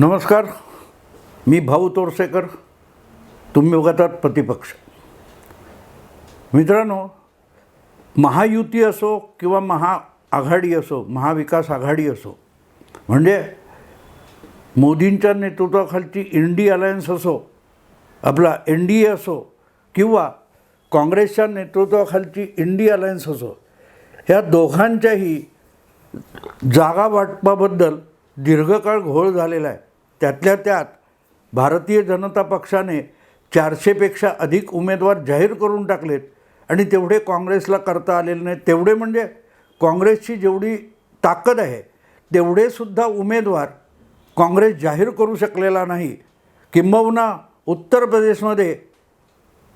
नमस्कार. मी भाऊ तोरसेकर तुम्ही उगातात प्रतिपक्ष. मित्रांनो महायुती असो किंवा महाआघाडी असो महाविकास आघाडी असो म्हणजे मोदींच्या नेतृत्वाखालची इंडी अलायन्स असो आपला एन डी ए असो किंवा काँग्रेसच्या नेतृत्वाखालची इंडी अलायन्स असो ह्या दोघांच्याही जागा वाटपाबद्दल दीर्घकाळ घोळ झालेला आहे. त्यातल्या त्यात भारतीय जनता पक्षाने चारशेपेक्षा अधिक उमेदवार जाहीर करून टाकलेत आणि तेवढे काँग्रेसला करता आलेले नाही तेवढे म्हणजे काँग्रेसची जेवढी ताकद आहे तेवढेसुद्धा उमेदवार काँग्रेस जाहीर करू शकलेला नाही. किंबहुना उत्तर प्रदेशमध्ये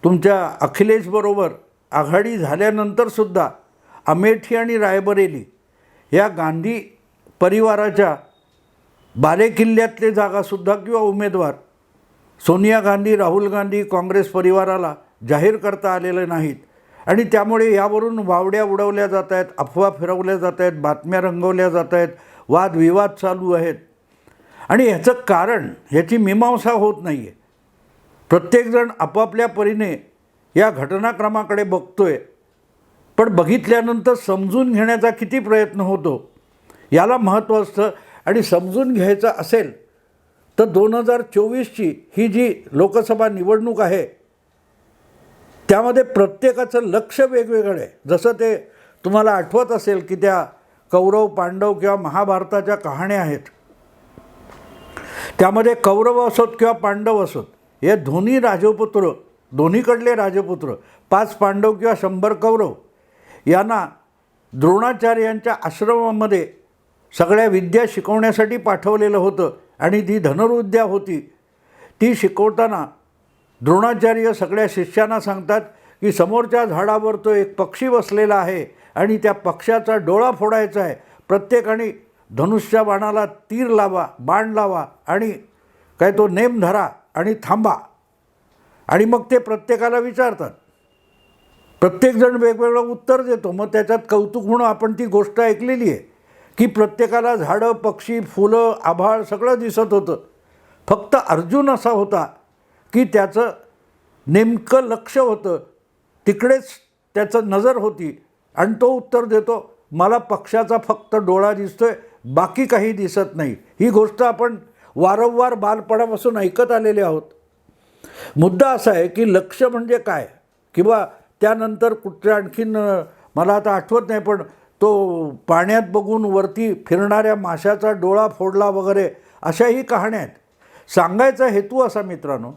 तुमच्या अखिलेशबरोबर आघाडी झाल्यानंतरसुद्धा अमेठी आणि रायबरेली या गांधी परिवाराच्या बालेकिल्ल्यातले जागासुद्धा किंवा उमेदवार सोनिया गांधी राहुल गांधी काँग्रेस परिवाराला जाहीर करता आलेले नाहीत. आणि त्यामुळे यावरून वावड्या उडवल्या जात आहेत अफवा फिरवल्या जात आहेत बातम्या रंगवल्या जात आहेत वादविवाद चालू आहेत. आणि ह्याचं कारण ह्याची मीमांसा होत नाही आहे प्रत्येकजण आपापल्या परीने या घटनाक्रमाकडे बघतोय. पण बघितल्यानंतर समजून घेण्याचा किती प्रयत्न होतो? याला महत्त्व असतं आणि समजून घ्यायचं असेल तर दोन हजार चोवीसची ही जी लोकसभा निवडणूक आहे त्यामध्ये प्रत्येकाचं लक्ष वेगवेगळं आहे. जसं ते तुम्हाला आठवत असेल की त्या कौरव पांडव किंवा महाभारताच्या कहाण्या आहेत. त्यामध्ये कौरव असोत किंवा पांडव असोत हे दोन्ही राजपुत्र दोन्हीकडले राजपुत्र पाच पांडव किंवा शंभर कौरव यांना द्रोणाचार्यांच्या आश्रमामध्ये सगळ्या विद्या शिकवण्यासाठी पाठवलेलं होतं आणि ती धनुर्विद्या होती. ती शिकवताना द्रोणाचार्य सगळ्या शिष्यांना सांगतात की समोरच्या झाडावर तो एक पक्षी बसलेला आहे आणि त्या पक्षाचा डोळा फोडायचा आहे. प्रत्येकाने धनुष्या बाणाला तीर लावा बाण लावा आणि काय तो नेम धरा आणि थांबा. आणि मग ते प्रत्येकाला विचारतात. प्रत्येकजण वेगवेगळं उत्तर देतो. मग त्याच्यात कौतुक म्हणून आपण ती गोष्ट ऐकलेली आहे. की प्रत्येकाला झाडं पक्षी फुलं आभाळ सगळं दिसत होतं. फक्त अर्जुन असा होता की त्याचं नेमकं लक्ष होतं. तिकडेच त्याचं नजर होती आणि तो उत्तर देतो मला पक्षाचा फक्त डोळा दिसतोय बाकी काही दिसत नाही. ही गोष्ट आपण वारंवार बालपणापासून ऐकत आलेले आहोत. मुद्दा असा आहे की लक्ष म्हणजे काय? किंवा त्यानंतर कुठल्या आणखीन मला आता आठवत नाही पण तो पाण्यात बघून वरती फिरणाऱ्या माशाचा डोळा फोडला वगैरे अशाही कहाण्या आहेत. सांगायचा हेतू असा मित्रांनो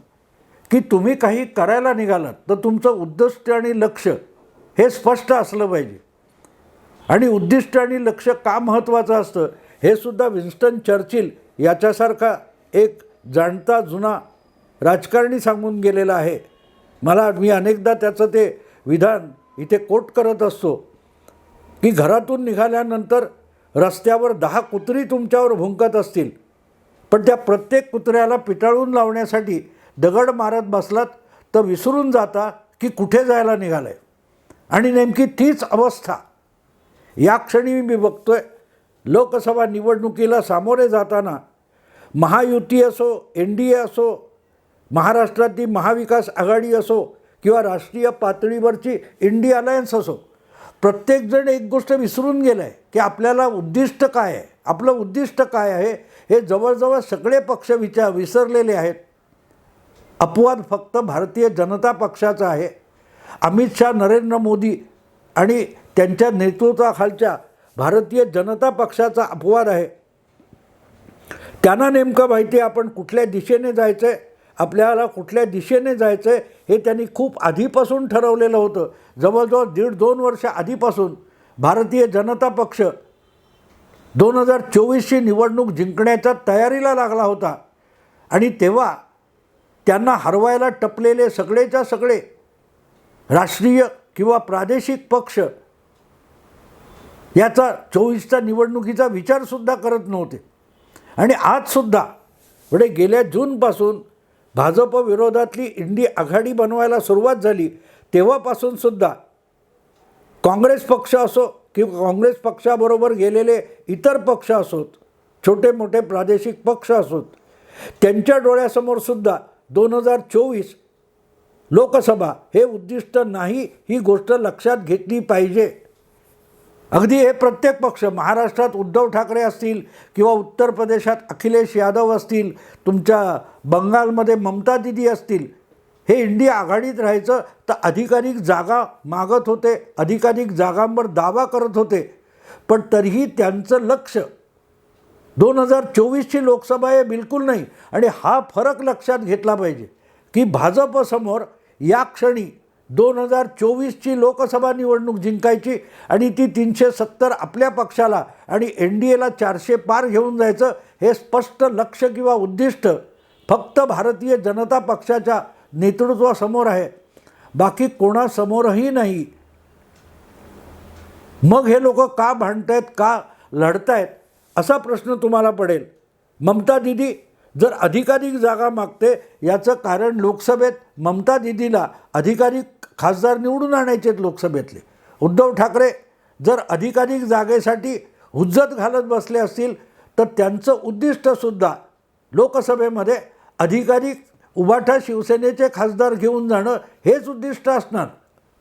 की तुम्ही काही करायला निघालात तर तुमचं उद्दिष्ट आणि लक्ष हे स्पष्ट असलं पाहिजे. आणि उद्दिष्ट आणि लक्ष का महत्त्वाचं असतं हे सुद्धा विन्स्टन चर्चिल याच्यासारखा एक जाणता जुना राजकारणी सांगून गेलेला आहे. मला मी अनेकदा त्याचं ते विधान इथे कोट करत असतो. की घरातून निघाल्यानंतर रस्त्यावर दहा कुत्री तुमच्यावर भुंकत असतील. पण त्या प्रत्येक कुत्र्याला पिटाळून लावण्यासाठी दगड मारत बसलात तर विसरून जाता की कुठे जायला निघालं आहे आणि नेमकी तीच अवस्था. या क्षणी मी बघतोय लोकसभा निवडणुकीला सामोरे जाताना महायुती असो एन डी ए असो महाराष्ट्रातली महाविकास आघाडी असो किंवा राष्ट्रीय पातळीवरची इंडिया अलायन्स असो प्रत्येकजण एक गोष्ट विसरून गेलं आहे की आपल्याला उद्दिष्ट काय आहे? आपलं उद्दिष्ट काय आहे? हे जवळजवळ सगळे पक्ष विचार विसरलेले आहेत. अपवाद फक्त भारतीय जनता पक्षाचा आहे. अमित शहा नरेंद्र मोदी आणि त्यांच्या नेतृत्वाखालच्या भारतीय जनता पक्षाचा अपवाद आहे. त्यांना नेमकं माहिती आहे आपण कुठल्या दिशेने जायचं आहे आपल्याला कुठल्या दिशेने जायचं आहे हे त्यांनी खूप आधीपासून ठरवलेलं होतं. जवळजवळ दीड दोन वर्ष आधीपासून भारतीय जनता पक्ष दोन हजार चोवीसची निवडणूक जिंकण्याच्या तयारीला लागला होता. आणि तेव्हा त्यांना हरवायला टपलेले सगळेच्या सगळे राष्ट्रीय किंवा प्रादेशिक पक्ष याचा चोवीसच्या निवडणुकीचा विचारसुद्धा करत नव्हते. आणि आजसुद्धा म्हणजे गेल्या जूनपासून भाजप विरोधातली इंडी आघाडी बनवायला सुरुवात झाली तेव्हापासून सुद्धा काँग्रेस पक्ष असो किंवा काँग्रेस पक्षाबरोबर गेलेले इतर पक्ष असोत छोटे मोठे प्रादेशिक पक्ष असोत त्यांच्या डोळ्यासमोर सुद्धा दोन हजार चोवीस लोकसभा हे उद्दिष्ट नाही ही गोष्ट लक्षात घेतली पाहिजे. अगदी हे प्रत्येक पक्ष महाराष्ट्रात उद्धव ठाकरे असतील किंवा उत्तर प्रदेशात अखिलेश यादव असतील तुमच्या बंगालमध्ये ममता दिदी असतील हे इंडिया आघाडीत राहायचं तर अधिकाधिक जागा मागत होते अधिकाधिक जागांवर दावा करत होते. पण तरीही त्यांचं लक्ष दोन हजार चोवीसची लोकसभा हे बिलकुल नाही. आणि हा फरक लक्षात घेतला पाहिजे की भाजपसमोर या क्षणी दोन हजार चोवीसची लोकसभा निवडणूक जिंकायची आणि ती तीनशे सत्तर आपल्या पक्षाला आणि एन डी एला चारशे पार घेऊन जायचं हे स्पष्ट लक्ष किंवा उद्दिष्ट फक्त भारतीय जनता पक्षाच्या नेतृत्वासमोर आहे. बाकी कोणासमोरही नाही. मग हे लोक का भांडत आहेत का लढत आहेत असा प्रश्न तुम्हाला पडेल. ममता दिदी जर अधिकाधिक जागा मागते याचं कारण लोकसभेत ममता दिदीला अधिकाधिक खासदार निवडून आणायचे आहेत लोकसभेतले. उद्धव ठाकरे जर अधिकाधिक जागेसाठी हुज्जत घालत बसले असतील तर त्यांचं उद्दिष्टसुद्धा लोकसभेमध्ये अधिकाधिक उभाठा शिवसेनेचे खासदार घेऊन जाणं हेच उद्दिष्ट असणार.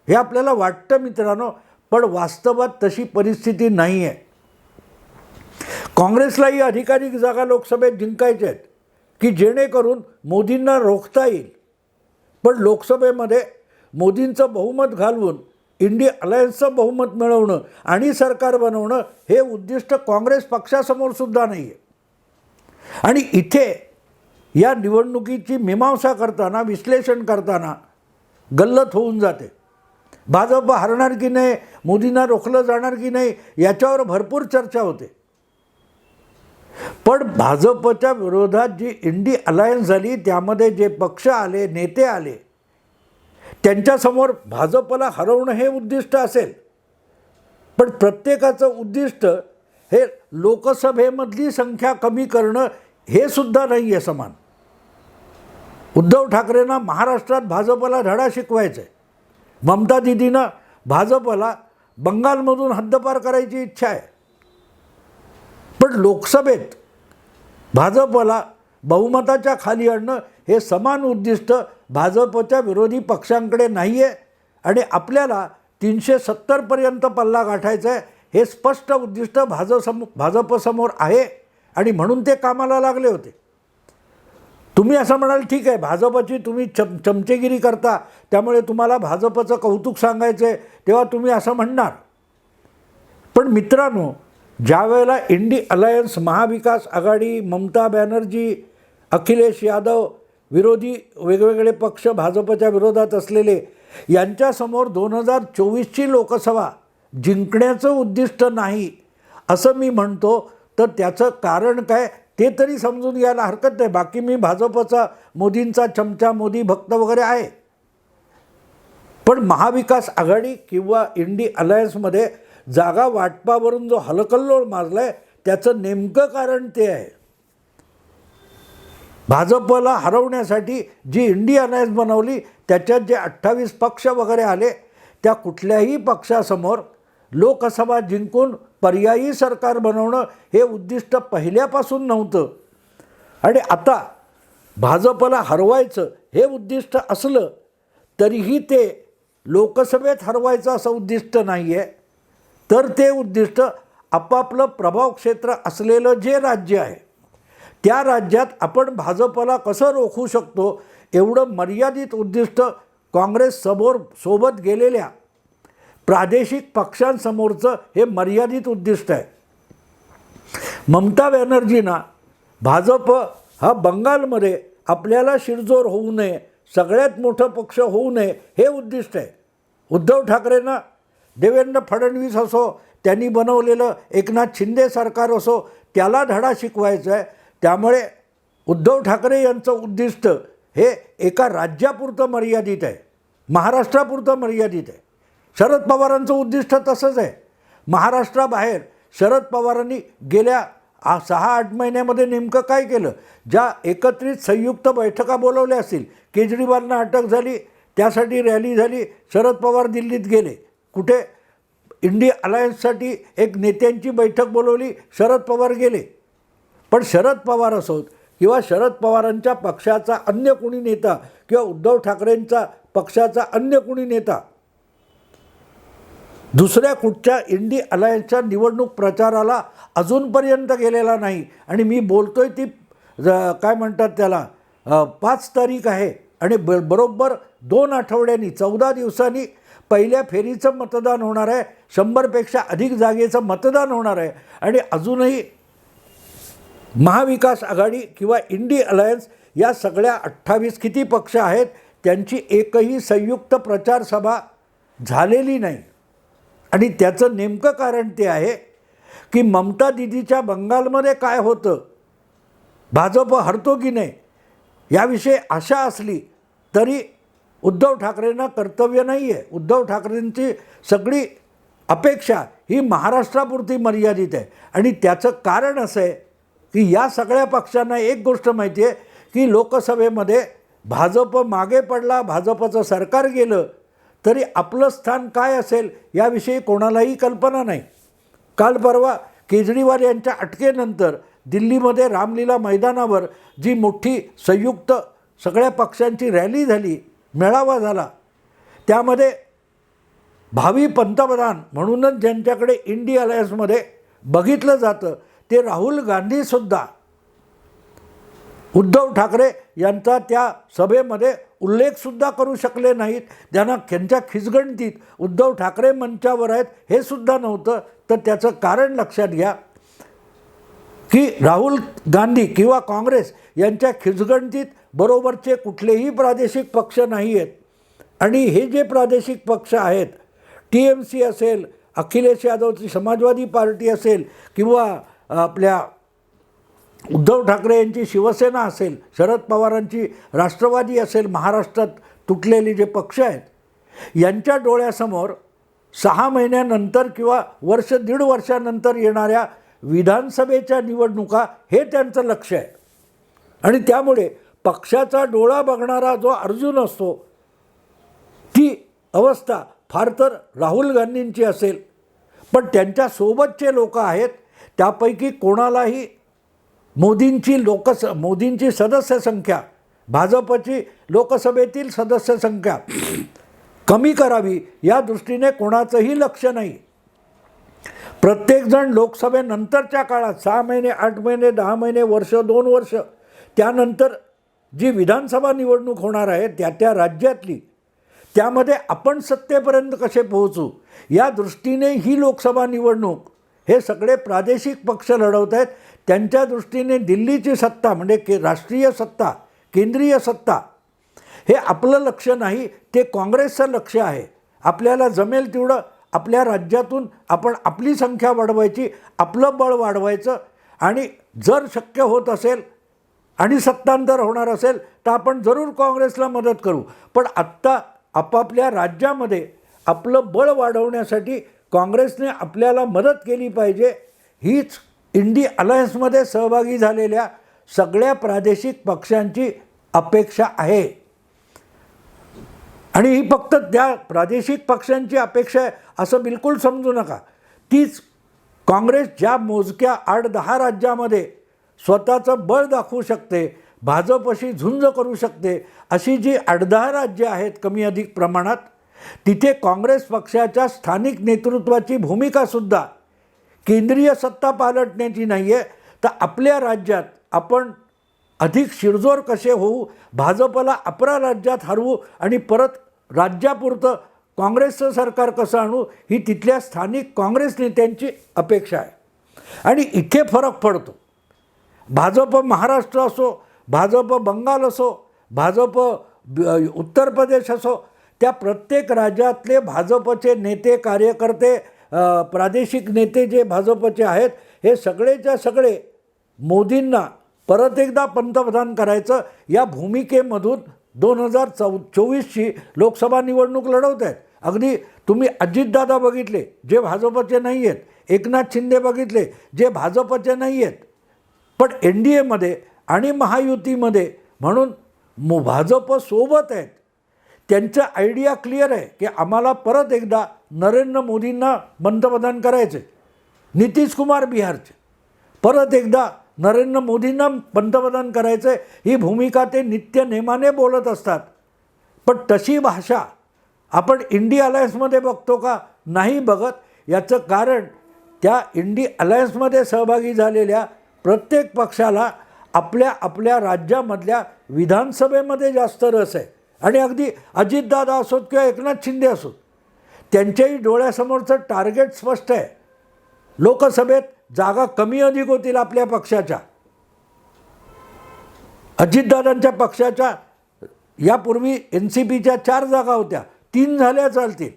हे आपल्याला वाटतं मित्रांनो पण वास्तवात तशी परिस्थिती नाही आहे काँग्रेसलाही अधिकाधिक जागा लोकसभेत जिंकायच्या आहेत. की जेणेकरून मोदींना रोखता येईल. पण लोकसभेमध्ये मोदींचं बहुमत घालवून इंडिया अलायन्सचं बहुमत मिळवणं आणि सरकार बनवणं हे उद्दिष्ट काँग्रेस पक्षासमोर सुद्धा नाही आहे आणि इथे या निवडणुकीची मीमांसा करताना विश्लेषण करताना गल्लत होऊन जाते. भाजप हरणार की नाही मोदींना रोखलं जाणार की नाही याच्यावर भरपूर चर्चा होते. पण भाजपच्या विरोधात जी इंडी अलायन्स झाली त्यामध्ये जे पक्ष आले नेते आले त्यांच्यासमोर भाजपला हरवणं हे उद्दिष्ट असेल. पण प्रत्येकाचं उद्दिष्ट हे लोकसभेमधली संख्या कमी करणं हे सुद्धा नाही आहे समान. उद्धव ठाकरेंना महाराष्ट्रात भाजपला धडा शिकवायचा आहे ममता दिदीनं भाजपला बंगालमधून हद्दपार करायची इच्छा आहे. पण लोकसभेत भाजपला बहुमताच्या खाली आणणं हे समान उद्दिष्ट भाजपच्या विरोधी पक्षांकडे नाही आहे आणि आपल्याला तीनशे सत्तरपर्यंत पल्ला गाठायचा आहे हे स्पष्ट उद्दिष्ट भाजसम भाजपसमोर आहे आणि म्हणून ते कामाला लागले होते. तुम्ही असं म्हणाल ठीक आहे भाजपची तुम्ही चम चमचेगिरी करता त्यामुळे तुम्हाला भाजपचं कौतुक सांगायचं आहे तेव्हा तुम्ही असं म्हणणार. पण मित्रांनो ज्या वेळेला इंडी अलायन्स महाविकास आघाडी ममता बॅनर्जी अखिलेश यादव विरोधी वेगवेगळे पक्ष भाजपच्या विरोधात असलेले यांच्यासमोर दोन हजार चोवीसची लोकसभा जिंकण्याचं उद्दिष्ट नाही असं मी म्हणतो. तर त्याचं कारण काय ते तरी समजून घ्यायला हरकत नाही. बाकी मी भाजपचा मोदींचा चमचा मोदी भक्त वगैरे आहे. पण महाविकास आघाडी किंवा इंडी अलायन्समध्ये जागा वाटपावरून जो हलकल्लोळ माजला आहे त्याचं नेमकं कारण ते आहे. भाजपला हरवण्यासाठी जी इंडी अलायन्स बनवली त्याच्यात जे अठ्ठावीस पक्ष वगैरे आले त्या कुठल्याही पक्षासमोर लोकसभा जिंकून पर्यायी सरकार बनवणं हे उद्दिष्ट पहिल्यापासून नव्हतं. आणि आता भाजपला हरवायचं हे उद्दिष्ट असलं तरीही ते लोकसभेत हरवायचं असं उद्दिष्ट नाही आहे तर ते उद्दिष्ट आपापलं प्रभाव क्षेत्र असलेलं जे राज्य आहे त्या राज्यात आपण भाजपला कसं रोखू शकतो एवढं मर्यादित उद्दिष्ट काँग्रेस समोर सोबत गेलेल्या प्रादेशिक पक्षांसमोरचं हे मर्यादित उद्दिष्ट आहे. ममता बॅनर्जींना भाजप हा बंगालमध्ये आपल्याला शिरजोर होऊ नये सगळ्यात मोठं पक्ष होऊ नये हे उद्दिष्ट आहे. उद्धव ठाकरेंना देवेंद्र फडणवीस असो त्यांनी बनवलेलं एकनाथ शिंदे सरकार असो त्याला धडा शिकवायचा आहे. त्यामुळे उद्धव ठाकरे यांचं उद्दिष्ट हे एका राज्यापुरतं मर्यादित आहे. महाराष्ट्रापुरतं मर्यादित आहे. शरद पवारांचं उद्दिष्ट तसंच आहे. महाराष्ट्राबाहेर शरद पवारांनी गेल्या आ सहा आठ महिन्यामध्ये नेमकं काय केलं? ज्या एकत्रित संयुक्त बैठका बोलवल्या असतील केजरीवालना अटक झाली त्यासाठी रॅली झाली शरद पवार दिल्लीत गेले. कुठे इंडिया अलायन्ससाठी एक नेत्यांची बैठक बोलवली शरद पवार गेले. पण शरद पवार असोत किंवा शरद पवारांच्या पक्षाचा अन्य कुणी नेता किंवा उद्धव ठाकरेंचा पक्षाचा अन्य कुणी नेता दुसऱ्या कुठच्या इंडी अलायन्सच्या निवडणूक प्रचाराला अजूनपर्यंत गेलेला नाही. आणि मी बोलतोय ती ज- काय म्हणतात त्याला पाच तारीख आहे. आणि ब बरोबर दोन आठवड्यांनी चौदा दिवसांनी पहिल्या फेरीचं मतदान होणार आहे. शंभरपेक्षा अधिक जागेचं मतदान होणार आहे. आणि अजूनही महाविकास आघाडी किंवा इंडी अलायन्स या सगळ्या अठ्ठावीस किती पक्ष आहेत त्यांची एकही संयुक्त प्रचार सभा झालेली नाही. आणि त्याचं नेमकं कारण ते आहे की ममता दिदीच्या बंगालमध्ये काय होतं? भाजप हरतो की नाही? याविषयी आशा असली तरी उद्धव ठाकरेंना कर्तव्य नाही आहे उद्धव ठाकरेंची सगळी अपेक्षा ही महाराष्ट्रापुरती मर्यादित आहे. आणि त्याचं कारण असं आहे की या सगळ्या पक्षांना एक गोष्ट माहिती आहे की लोकसभेमध्ये भाजप मागे पडला भाजपचं सरकार गेलं तरी आपलं स्थान काय असेल याविषयी कोणालाही कल्पना नाही. काल परवा केजरीवाल यांच्या अटकेनंतर दिल्लीमध्ये रामलीला मैदानावर जी मोठी संयुक्त सगळ्या पक्षांची रॅली झाली मेळावा झाला. त्यामध्ये भावी पंतप्रधान म्हणूनच ज्यांच्याकडे इंडी अलायन्समध्ये बघितलं जातं ते राहुल गांधीसुद्धा उद्धव ठाकरे यांचा त्या सभेमध्ये उल्लेखसुद्धा करू शकले नाहीत. त्यांना त्यांच्या खिचगणतीत उद्धव ठाकरे मंचावर आहेत हे सुद्धा नव्हतं. तर त्याचं कारण लक्षात घ्या. की राहुल गांधी किंवा काँग्रेस यांच्या खिचगणतीत बरोबरचे कुठलेही प्रादेशिक पक्ष नाही आहेत आणि हे जे प्रादेशिक पक्ष आहेत टी एम सी असेल अखिलेश यादवची समाजवादी पार्टी असेल किंवा आपल्या उद्धव ठाकरे यांची शिवसेना असेल शरद पवारांची राष्ट्रवादी असेल महाराष्ट्रात तुटलेले जे पक्ष आहेत यांच्या डोळ्यासमोर सहा महिन्यानंतर किंवा वर्ष दीड वर्षानंतर येणाऱ्या विधानसभेच्या निवडणुका हे त्यांचं लक्ष आहे. आणि त्यामुळे पक्षाचा डोळा बघणारा जो अर्जुन असतो ती अवस्था फार तर राहुल गांधींची असेल. पण त्यांच्यासोबतचे लोक आहेत त्यापैकी कोणालाही मोदींची लोकस मोदींची सदस्य संख्या भाजपची लोकसभेतील सदस्य संख्या कमी करावी या दृष्टीने कोणाचंही लक्ष नाही. प्रत्येकजण लोकसभेनंतरच्या काळात सहा महिने आठ महिने दहा महिने वर्ष दोन वर्ष त्यानंतर जी विधानसभा निवडणूक होणार आहे त्या त्या राज्यातली त्यामध्ये आपण सत्तेपर्यंत कसे पोहोचू? या दृष्टीने ही लोकसभा निवडणूक हे सगळे प्रादेशिक पक्ष लढवत आहेत त्यांच्या दृष्टीने दिल्लीची सत्ता म्हणजे के राष्ट्रीय सत्ता केंद्रीय सत्ता हे आपलं लक्ष नाही ते काँग्रेसचं लक्ष आहे. आपल्याला जमेल तेवढं आपल्या राज्यातून आपण आपली संख्या वाढवायची आपलं बळ वाढवायचं आणि जर शक्य होत असेल आणि सत्तांतर होणार असेल तर आपण जरूर काँग्रेसला मदत करू. पण आत्ता आपापल्या राज्यामध्ये आपलं बळ वाढवण्यासाठी काँग्रेसने आपल्याला मदत केली पाहिजे हीच इंडी अलायन्समध्ये सहभागी झालेल्या सगळ्या प्रादेशिक पक्षांची अपेक्षा आहे. आणि ही फक्त त्या प्रादेशिक पक्षांची अपेक्षा आहे असं बिलकुल समजू नका. तीच काँग्रेस ज्या मोजक्या आठ दहा राज्यामध्ये स्वतःचं बळ दाखवू शकते भाजपशी झुंज करू शकते अशी जी आठ दहा राज्य आहेत कमी अधिक प्रमाणात तिथे काँग्रेस पक्षाच्या स्थानिक नेतृत्वाची भूमिकासुद्धा केंद्रीय सत्ता पालटण्याची नाही आहे तर आपल्या राज्यात आपण अधिक शिरजोर कसे होऊ भाजपला अपरा राज्यात हरवू आणि परत राज्यापुरतं काँग्रेसचं सरकार कसं आणू ही तिथल्या स्थानिक काँग्रेस नेत्यांची अपेक्षा आहे. आणि इथे फरक पडतो. भाजप महाराष्ट्र असो भाजप बंगाल असो भाजप उत्तर प्रदेश असो त्या प्रत्येक राज्यातले भाजपचे नेते कार्यकर्ते प्रादेशिक नेते जे भाजपचे आहेत हे सगळेच्या सगळे मोदींना परत एकदा पंतप्रधान करायचं या भूमिकेमधून दोन हजार चौ चोवीसची लोकसभा निवडणूक लढवत आहेत. अगदी तुम्ही अजितदादा बघितले जे भाजपचे नाही आहेत एकनाथ शिंदे बघितले जे भाजपचे नाही आहेत पण एन डी एमध्ये आणि महायुतीमध्ये म्हणून भाजप सोबत आहेत. त्यांचं आयडिया क्लिअर आहे की आम्हाला परत एकदा नरेंद्र मोदींना पंतप्रधान करायचे नितीश कुमार बिहारचे. परत एकदा नरेंद्र मोदींना पंतप्रधान करायचं आहे ही भूमिका ते नित्य नेमाने बोलत असतात. पण तशी भाषा आपण इंडी अलायन्समध्ये बघतो का नाही बघत? याचं कारण त्या इंडी अलायन्समध्ये सहभागी झालेल्या प्रत्येक पक्षाला आपल्या आपल्या राज्यामधल्या विधानसभेमध्ये जास्त रस आहे. आणि अगदी अजितदादा असोत किंवा एकनाथ शिंदे असोत त्यांच्याही डोळ्यासमोरचं टार्गेट स्पष्ट आहे. लोकसभेत जागा कमी अधिक होतील आपल्या पक्षाच्या. अजितदादांच्या पक्षाच्या यापूर्वी एन सी पीच्या चार जागा होत्या. तीन झाल्या चालतील.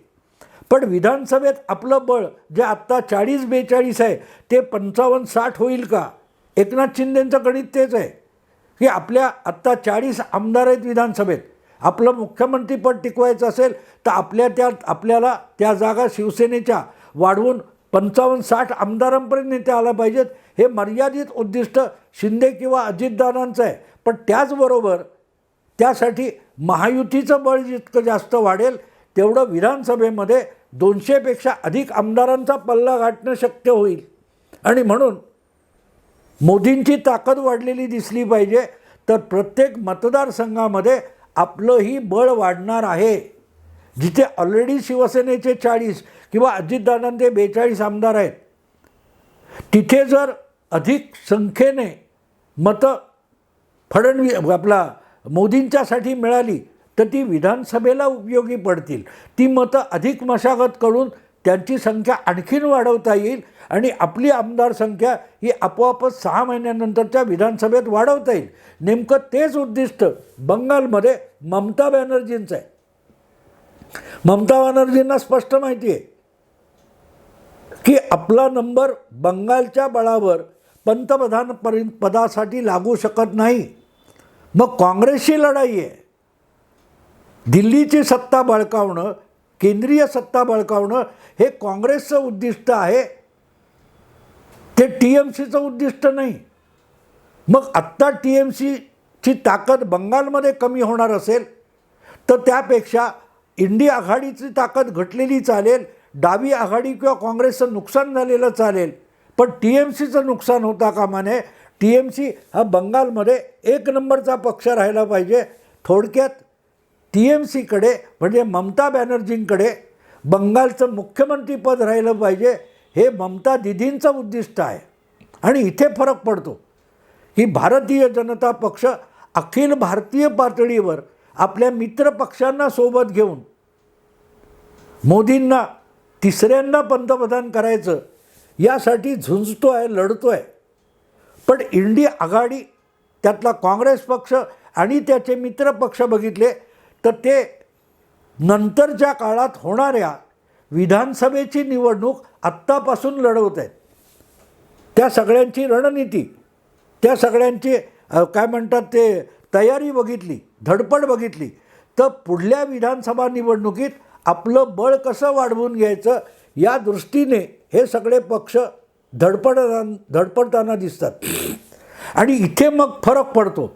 पण विधानसभेत आपलं बळ जे आत्ता चाळीस बेचाळीस आहे ते पंचावन्न साठ होईल का? एकनाथ शिंदेंचं गणित तेच आहे. की आपल्या आत्ता चाळीस आमदार आहेत विधानसभेत. आपलं मुख्यमंत्रीपद टिकवायचं असेल तर आपल्या त्या आपल्याला त्या जागा शिवसेनेच्या वाढवून पंचावन्न साठ आमदारांपर्यंत नेते आला पाहिजेत. हे मर्यादित उद्दिष्ट शिंदे किंवा अजितदादांचं आहे. पण त्याचबरोबर त्यासाठी महायुतीचं बळ जितकं जास्त वाढेल तेवढं विधानसभेमध्ये दोनशेपेक्षा अधिक आमदारांचा पल्ला गाठणं शक्य होईल. आणि म्हणून मोदींची ताकद वाढलेली दिसली पाहिजे तर प्रत्येक मतदारसंघामध्ये आपलंही बळ वाढणार आहे. जिथे ऑलरेडी शिवसेनेचे चाळीस किंवा अजितदादांचे बेचाळीस आमदार आहेत तिथे जर अधिक संख्येने मतं फडणवी आपला मोदींच्यासाठी मिळाली तर ती विधानसभेला उपयोगी पडतील. ती मतं अधिक मशागत करून त्यांची संख्या आणखीन वाढवता येईल आणि आपली आमदार संख्या ही आपोआपच सहा महिन्यानंतरच्या विधानसभेत वाढवता येईल. नेमकं तेच उद्दिष्ट बंगालमध्ये ममता बॅनर्जींचं आहे. ममता बॅनर्जींना स्पष्ट माहिती आहे की आपला नंबर बंगालच्या बळावर पंतप्रधान परि पदासाठी लागू शकत नाही. मग काँग्रेसची लढाई आहे. दिल्लीची सत्ता बळकावणं केंद्रीय सत्ता बळकावणं हे काँग्रेसचं उद्दिष्ट आहे. ते टी एम सीचं उद्दिष्ट नाही. मग आत्ता टी एम सीची ताकद बंगालमध्ये कमी होणार असेल तर त्यापेक्षा इंडी आघाडीची ताकद घटलेली चालेल डावी आघाडी किंवा काँग्रेसचं नुकसान झालेलं चालेल. पण टी एम सीचं नुकसान होता कामा नये. टी एम सी हा बंगालमध्ये एक नंबरचा पक्ष राहिला पाहिजे. थोडक्यात टी एम सीकडे म्हणजे ममता बॅनर्जींकडे बंगालचं मुख्यमंत्रीपद राहिलं पाहिजे हे ममता दिदींचं उद्दिष्ट आहे. आणि इथे फरक पडतो. की भारतीय जनता पक्ष अखिल भारतीय पातळीवर आपल्या मित्रपक्षांना सोबत घेऊन मोदींना तिसऱ्यांदा पंतप्रधान करायचं यासाठी झुंजतो आहे लढतो आहे पण इंडी आघाडी त्यातला काँग्रेस पक्ष आणि त्याचे मित्रपक्ष बघितले तर ते नंतरच्या काळात होणाऱ्या विधानसभेची निवडणूक आत्तापासून लढवत आहेत. त्या सगळ्यांची रणनीती त्या सगळ्यांची काय म्हणतात ते तयारी बघितली धडपड बघितली तर पुढल्या विधानसभा निवडणुकीत आपलं बळ कसं वाढवून घ्यायचं या दृष्टीने हे सगळे पक्ष धडपडताना धडपडताना दिसतात. आणि इथे मग फरक पडतो.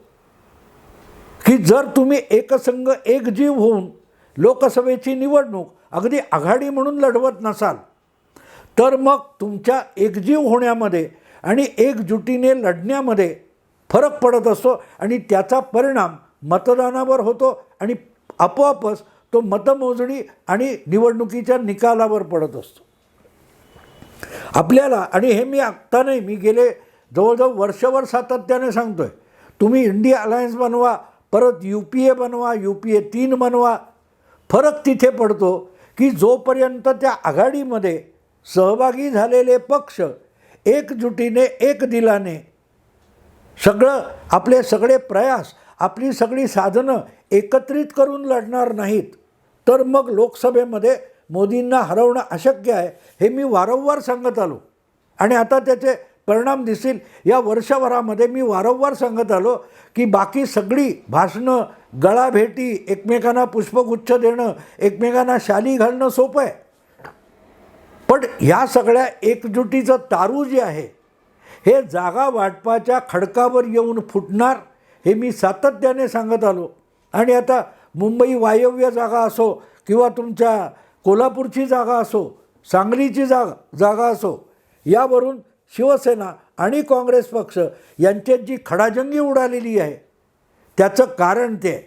की जर तुम्ही एकसंघ एकजीव होऊन लोकसभेची निवडणूक अगदी आघाडी म्हणून लढवत नसाल तर मग तुमच्या एकजीव होण्यामध्ये आणि एकजुटीने लढण्यामध्ये फरक पडत असतो आणि त्याचा परिणाम मतदानावर होतो आणि आपोआपच तो मतमोजणी आणि निवडणुकीच्या निकालावर पडत असतो. आपल्याला आणि हे मी आत्ता नाही मी गेले जवळजवळ वर्षभर सातत्याने सांगतो आहे तुम्ही इंडिया अलायन्स बनवा परत यू पी ए बनवा यू पी ए तीन बनवा. फरक तिथे पडतो की जोपर्यंत त्या आघाडीमध्ये सहभागी झालेले पक्ष एकजुटीने एक दिलाने सगळं आपले सगळे प्रयास आपली सगळी साधनं एकत्रित करून लढणार नाहीत तर मग लोकसभेमध्ये मोदींना हरवणं अशक्य आहे हे मी वारंवार सांगत आलो. आणि आता त्याचे परिणाम दिसतील या वर्षभरामध्ये मी वारंवार सांगत आलो की बाकी सगळी भाषणं गळाभेटी एकमेकांना पुष्पगुच्छ देणं एकमेकांना शाली घालणं सोपं आहे. पण ह्या सगळ्या एकजुटीचं तारू जे आहे हे जागा वाटपाच्या खडकावर येऊन फुटणार हे मी सातत्याने सांगत आलो. आणि आता मुंबई वायव्य जागा असो किंवा तुमच्या कोल्हापूरची जागा असो सांगलीची जागा जागा असो यावरून शिवसेना आणि काँग्रेस पक्ष यांच्यात जी खडाजंगी उडालेली आहे त्याचं कारण ते आहे.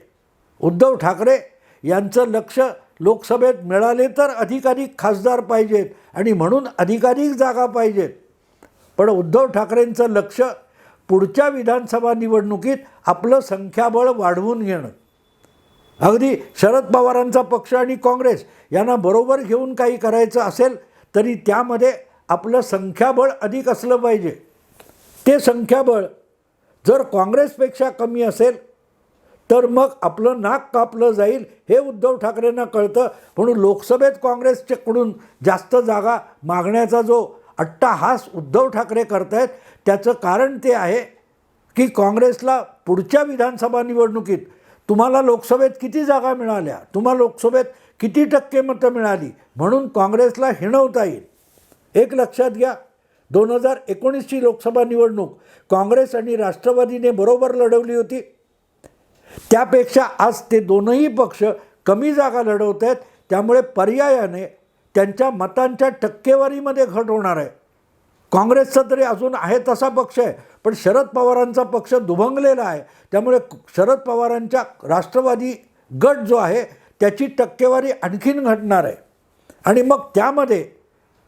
उद्धव ठाकरे यांचं लक्ष लोकसभेत मिळाले तर अधिकाधिक खासदार पाहिजेत आणि म्हणून अधिकाधिक जागा पाहिजेत पण उद्धव ठाकरेंचं लक्ष पुढच्या विधानसभा निवडणुकीत आपलं संख्याबळ वाढवून घेणं अगदी शरद पवारांचा पक्ष आणि काँग्रेस यांना बरोबर घेऊन काही करायचं असेल तरी त्यामध्ये आपलं संख्याबळ अधिक असलं पाहिजे. ते संख्याबळ जर काँग्रेसपेक्षा कमी असेल तर मग आपलं नाक कापलं जाईल हे उद्धव ठाकरेंना कळतं. म्हणून लोकसभेत काँग्रेसच्याकडून जास्त जागा मागण्याचा जो अट्टाहास उद्धव ठाकरे करतायत त्याचं कारण ते आहे की काँग्रेसला पुढच्या विधानसभा निवडणुकीत तुम्हाला लोकसभेत किती जागा मिळाल्या? तुम्हाला लोकसभेत किती टक्के मतं मिळाली? म्हणून काँग्रेसला हिणवता येईल. एक लक्षात घ्या दोन हजार एकोणीसची लोकसभा निवडणूक काँग्रेस आणि राष्ट्रवादीने बरोबर लढवली होती. त्यापेक्षा आज ते दोनही पक्ष कमी जागा लढवत आहेत त्यामुळे पर्यायाने त्यांच्या मतांच्या टक्केवारीमध्ये घट होणार आहे. काँग्रेसचा तरी अजून आहे तसा पक्ष आहे पण शरद पवारांचा पक्ष दुभंगलेला आहे. त्यामुळे शरद पवारांच्या राष्ट्रवादी गट जो आहे त्याची टक्केवारी आणखीन घटणार आहे. आणि मग त्यामध्ये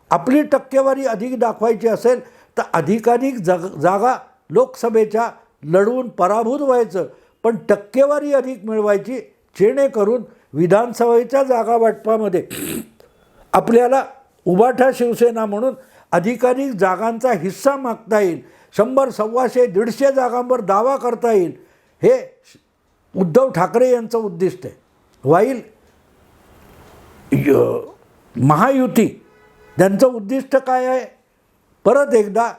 आपली टक्केवारी अधिक दाखवायची असेल तर अधिकाधिक जग जागा लोकसभेच्या लढवून पराभूत व्हायचं. पण टक्केवारी अधिक मिळवायची जेणेकरून विधानसभेच्या जागा वाटपामध्ये आपल्याला उबाठा शिवसेना म्हणून अधिकाधिक जागांचा हिस्सा मागता येईल. शंभर सव्वाशे दीडशे जागांवर दावा करता येईल. हे उद्धव ठाकरे यांचं उद्दिष्ट आहे. वाईल य- महायुती त्यांचं उद्दिष्ट काय आहे? परत एकदा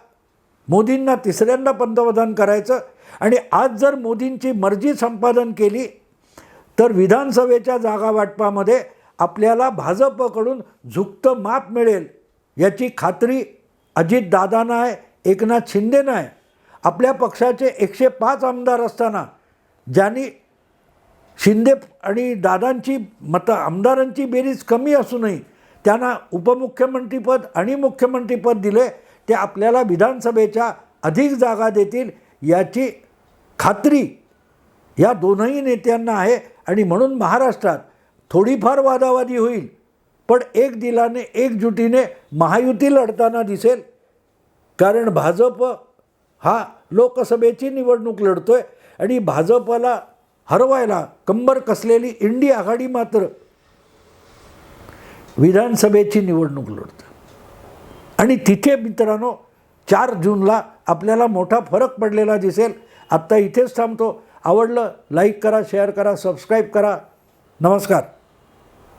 मोदींना तिसऱ्यांदा पंतप्रधान करायचं आणि आज जर मोदींची मर्जी संपादन केली तर विधानसभेच्या जागा वाटपामध्ये आपल्याला भाजपकडून झुकतं माप मिळेल याची खात्री अजितदादांना आहे एकनाथ शिंदेनं आहे. आपल्या पक्षाचे एकशे पाच आमदार असताना ज्यांनी शिंदे आणि दादांची मतं आमदारांची बेरीज कमी असूनही त्यांना उपमुख्यमंत्रीपद आणि मुख्यमंत्रीपद दिले ते आपल्याला विधानसभेच्या अधिक जागा देतील याची खात्री या दोनही नेत्यांना आहे. आणि म्हणून महाराष्ट्रात थोडीफार वादावादी होईल पण एक दिलाने एकजुटीने महायुती लढताना दिसेल. कारण भाजप हा लोकसभेची निवडणूक लढतो आहे आणि भाजपला हरवायला कंबर कसलेली इंडी आघाडी मात्र विधानसभेची निवडणूक लढतं. आणि तिथे मित्रांनो चार जूनला आपल्याला मोठा फरक पडलेला दिसेल. आत्ता इथेच थांबतो. आवडलं लाईक करा शेअर करा सबस्क्राईब करा. नमस्कार.